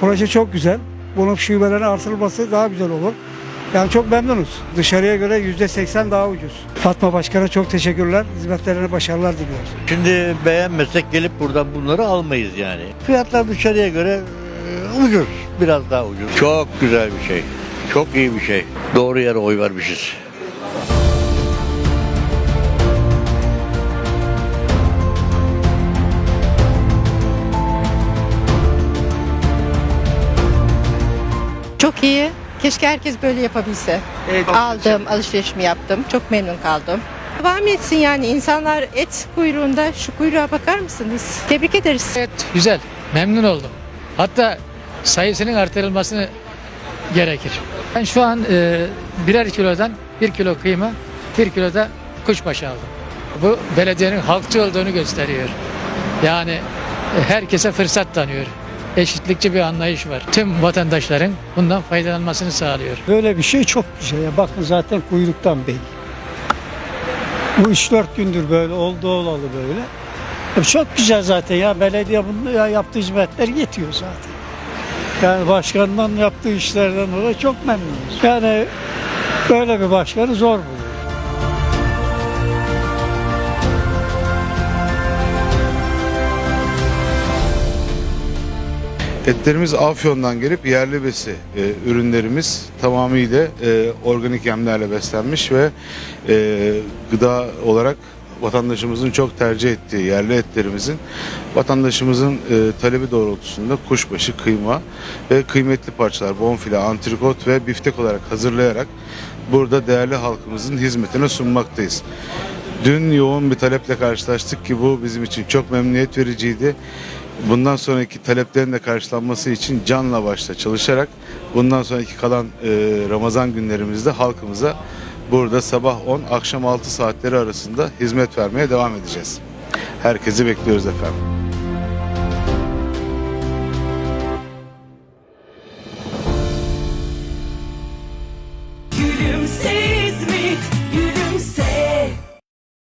proje çok güzel. Bunun şubelerin artırılması daha güzel olur. Yani çok memnunuz. Dışarıya göre yüzde seksen daha ucuz. Fatma Başkan'a çok teşekkürler. Hizmetlerine başarılar diliyoruz. Şimdi beğenmesek gelip buradan bunları almayız yani. Fiyatlar dışarıya göre e, ucuz. Biraz daha ucuz. Çok güzel bir şey. Çok iyi bir şey. Doğru yere oy vermişiz. Çok iyi. Keşke herkes böyle yapabilse. Aldım, alışverişimi yaptım. Çok memnun kaldım. Devam etsin yani insanlar et kuyruğunda şu kuyruğa bakar mısınız? Tebrik ederiz. Evet güzel. Memnun oldum. Hatta sayısının artırılmasını gerekir. Ben şu an e, birer kilodan bir kilo kıyma, bir kilo da kuşbaşı aldım. Bu belediyenin halkçı olduğunu gösteriyor. Yani herkese fırsat tanıyor. Eşitlikçi bir anlayış var. Tüm vatandaşların bundan faydalanmasını sağlıyor. Böyle bir şey çok güzel. Ya bakın zaten kuyruktan belli. Bu 3-4 gündür böyle oldu olalı böyle. Ya çok güzel zaten ya belediye bunu ya yaptığı hizmetler yetiyor zaten. Yani başkandan yaptığı işlerden dolayı çok memnunuz. Yani böyle bir başkanı zor buluyor. Etlerimiz Afyon'dan gelip yerli besi e, ürünlerimiz tamamıyla e, organik yemlerle beslenmiş ve e, gıda olarak vatandaşımızın çok tercih ettiği yerli etlerimizin vatandaşımızın e, talebi doğrultusunda kuşbaşı, kıyma ve kıymetli parçalar, bonfile, antrikot ve biftek olarak hazırlayarak burada değerli halkımızın hizmetine sunmaktayız. Dün yoğun bir taleple karşılaştık ki bu bizim için çok memnuniyet vericiydi. Bundan sonraki taleplerin de karşılanması için canla başla çalışarak bundan sonraki kalan e, Ramazan günlerimizde halkımıza burada sabah 10 akşam 6 saatleri arasında hizmet vermeye devam edeceğiz. Herkesi bekliyoruz efendim.